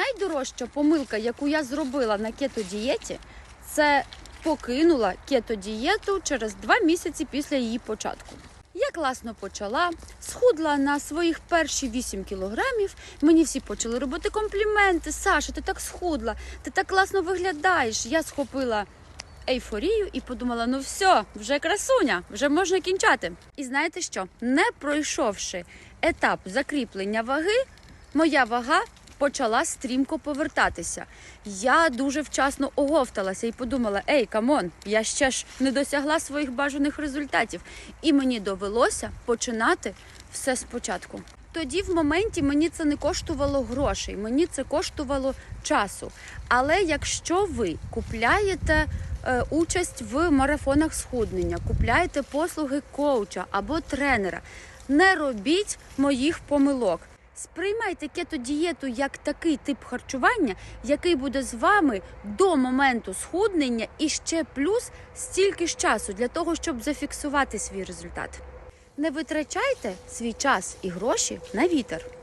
Найдорожча помилка, яку я зробила на кето-дієті, це покинула кето-дієту через два місяці після її початку. Я класно почала, схудла на своїх перші 8 кілограмів. Мені всі почали робити компліменти. Саша, ти так схудла, ти так класно виглядаєш. Я схопила ейфорію і подумала: ну все, вже красуня, вже можна кінчати. І знаєте що? Не пройшовши етап закріплення ваги, моя вага почала стрімко повертатися. Я дуже вчасно оговталася і подумала: ей, камон, я ще ж не досягла своїх бажаних результатів. І мені довелося починати все спочатку. Тоді в моменті мені це не коштувало грошей, мені це коштувало часу. Але якщо ви купляєте е, участь в марафонах схуднення, купляєте послуги коуча або тренера, не робіть моїх помилок. Сприймайте кето-дієту як такий тип харчування, який буде з вами до моменту схуднення і ще плюс стільки ж часу для того, щоб зафіксувати свій результат. Не витрачайте свій час і гроші на вітер.